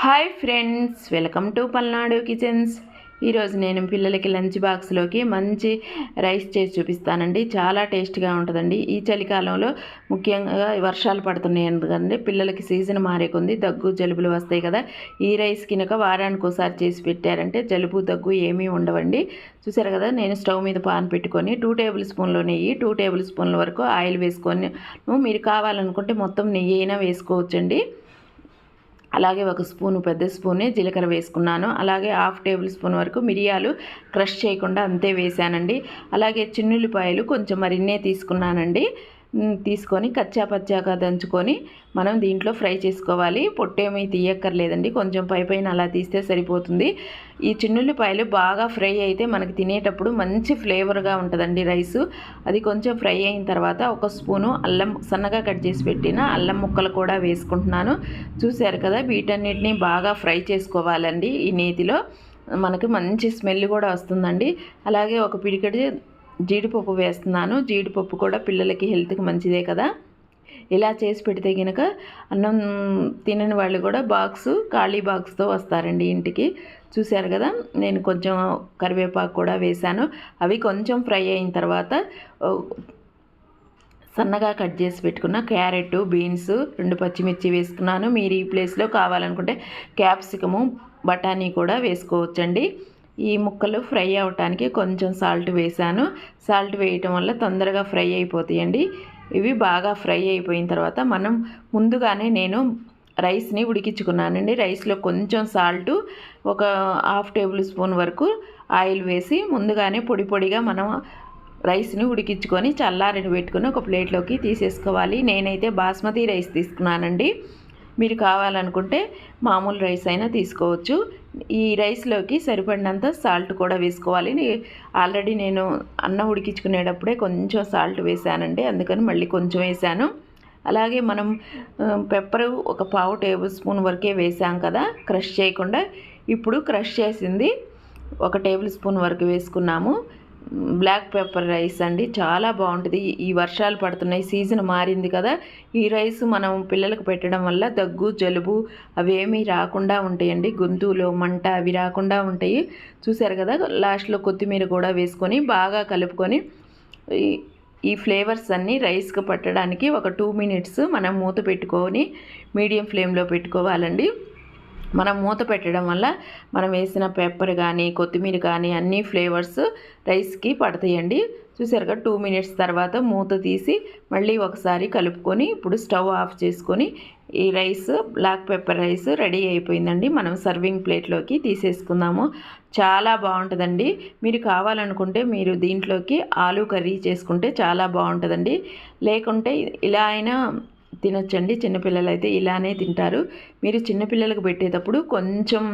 Hi friends welcome to Palnadu kitchens. ఈరోజు నేను పిల్లలకి లంచ్ బాక్స్లోకి మంచి రైస్ చేసి చూపిస్తానండి. చాలా టేస్ట్గా ఉంటుందండి. ఈ చలికాలంలో ముఖ్యంగా వర్షాలు పడుతున్నాయి ఎందుకంటే పిల్లలకి సీజన్ మారే కొంది దగ్గు జలుబులు వస్తాయి కదా. ఈ రైస్ కినక వారానికి ఒకసారి చేసి పెట్టారంటే జలుబు దగ్గు ఏమీ ఉండవండి. చూసారు కదా నేను స్టవ్ మీద పాన్ పెట్టుకొని టూ టేబుల్ స్పూన్లు నెయ్యి టూ టేబుల్ స్పూన్ల వరకు ఆయిల్ వేసుకొని మీరు కావాలనుకుంటే మొత్తం నెయ్యి అయినా వేసుకోవచ్చండి. అలాగే ఒక స్పూను పెద్ద స్పూనే జీలకర్ర వేసుకున్నాను. అలాగే హాఫ్ టేబుల్ స్పూన్ వరకు మిరియాలు క్రష్ చేయకుండా అంతే వేసానండి అలాగే చిన్నుల్లిపాయలు కొంచెం మరిన్నే తీసుకున్నానండి. తీసుకొని కచ్చా పచ్చాగా దంచుకొని మనం దీంట్లో ఫ్రై చేసుకోవాలి. పొట్టేమీ తీయక్కర్లేదండి. కొంచెం పై పైన అలా తీస్తే సరిపోతుంది. ఈ చిన్నుల్లిపాయలు బాగా ఫ్రై అయితే మనకి తినేటప్పుడు మంచి ఫ్లేవర్గా ఉంటుందండి రైసు. అది కొంచెం ఫ్రై అయిన తర్వాత ఒక స్పూను అల్లం సన్నగా కట్ చేసి పెట్టిన అల్లం ముక్కలు కూడా వేసుకుంటున్నాను. చూశారు కదా వీటన్నిటిని బాగా ఫ్రై చేసుకోవాలండి ఈ నేతిలో. మనకి మంచి స్మెల్ కూడా వస్తుందండి. అలాగే ఒక పిడికడి జీడిపప్పు వేస్తున్నాను. జీడిపప్పు కూడా పిల్లలకి హెల్త్కి మంచిదే కదా. ఇలా చేసి పెడితే కనుక అన్నం తినని వాళ్ళు కూడా బాక్స్ ఖాళీ బాక్స్తో వస్తారండి ఇంటికి. చూశారు కదా నేను కొంచెం కరివేపాకు కూడా వేశాను. అవి కొంచెం ఫ్రై అయిన తర్వాత సన్నగా కట్ చేసి పెట్టుకున్న క్యారెట్ బీన్స్ రెండు పచ్చిమిర్చి వేసుకున్నాను. మీరు ఈ ప్లేస్లో కావాలనుకుంటే క్యాప్సికము బఠానీ కూడా వేసుకోవచ్చండి. ఈ ముక్కలు ఫ్రై అవటానికి కొంచెం సాల్ట్ వేసాను సాల్ట్ వేయటం వల్ల తొందరగా ఫ్రై అయిపోతాయండి. ఇవి బాగా ఫ్రై అయిపోయిన తర్వాత మనం ముందుగానే నేను రైస్ని ఉడికించుకున్నానండి. రైస్లో కొంచెం సాల్ట్ ఒక హాఫ్ టేబుల్ స్పూన్ వరకు ఆయిల్ వేసి ముందుగానే పొడి పొడిగా మనం రైస్ని ఉడికించుకొని చల్లారని పెట్టుకుని ఒక ప్లేట్లోకి తీసేసుకోవాలి. నేనైతే బాస్మతి రైస్ తీసుకున్నానండి. మీరు కావాలనుకుంటే మామూలు రైస్ అయినా తీసుకోవచ్చు. ఈ రైస్లోకి సరిపడినంత సాల్ట్ కూడా వేసుకోవాలి. ఆల్రెడీ నేను అన్నం ఉడికించుకునేటప్పుడే కొంచెం సాల్ట్ వేసానండి. అందుకని మళ్ళీ కొంచెం వేసాను. అలాగే మనం పెప్పర్ ఒక పావు టేబుల్ స్పూన్ వరకే వేసాం కదా క్రష్ చేయకుండా. ఇప్పుడు క్రష్ చేసింది ఒక టేబుల్ స్పూన్ వరకు వేసుకున్నాము. బ్లాక్ పెప్పర్ రైస్ అండి. చాలా బాగుంటుంది. ఈ వర్షాలు పడుతున్నాయి. సీజన్ మారింది కదా. ఈ రైస్ మనం పిల్లలకు పెట్టడం వల్ల దగ్గు జలుబు అవేమీ రాకుండా ఉంటాయండి. గొంతులో మంట అవి రాకుండా ఉంటాయి. చూసారు కదా? లాస్ట్లో కొత్తిమీర కూడా వేసుకొని బాగా కలుపుకొని ఈ ఫ్లేవర్స్ అన్నీ రైస్కి పట్టడానికి ఒక టూ మినిట్స్ మనం మూత పెట్టుకొని మీడియం ఫ్లేమ్లో పెట్టుకోవాలండి. మనం మూత పెట్టడం వల్ల మనం వేసిన పెప్పర్ కానీ కొత్తిమీర కానీ అన్ని ఫ్లేవర్స్ రైస్కి పడతాయండి. చూసారుగా టూ మినిట్స్ తర్వాత మూత తీసి మళ్ళీ ఒకసారి కలుపుకొని ఇప్పుడు స్టవ్ ఆఫ్ చేసుకొని ఈ rice black pepper rice ready అయిపోయిందండి. మనం సర్వింగ్ ప్లేట్లోకి తీసేసుకుందాము. చాలా బాగుంటుందండి. మీరు కావాలనుకుంటే మీరు దీంట్లోకి ఆలు కర్రీ చేసుకుంటే చాలా బాగుంటుందండి. లేకుంటే ఇలా అయినా తినొచ్చండి. చిన్నపిల్లలు అయితే ఇలానే తింటారు. మీరు చిన్నపిల్లలకు పెట్టేటప్పుడు కొంచెం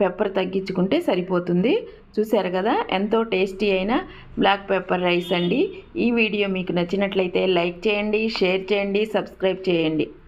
పెప్పర్ తగ్గించుకుంటే సరిపోతుంది. చూశారు కదా? ఎంతో టేస్టీ అయిన బ్లాక్ పెప్పర్ రైస్ అండి. ఈ వీడియో మీకు నచ్చినట్లయితే లైక్ చేయండి షేర్ చేయండి సబ్స్క్రైబ్ చేయండి.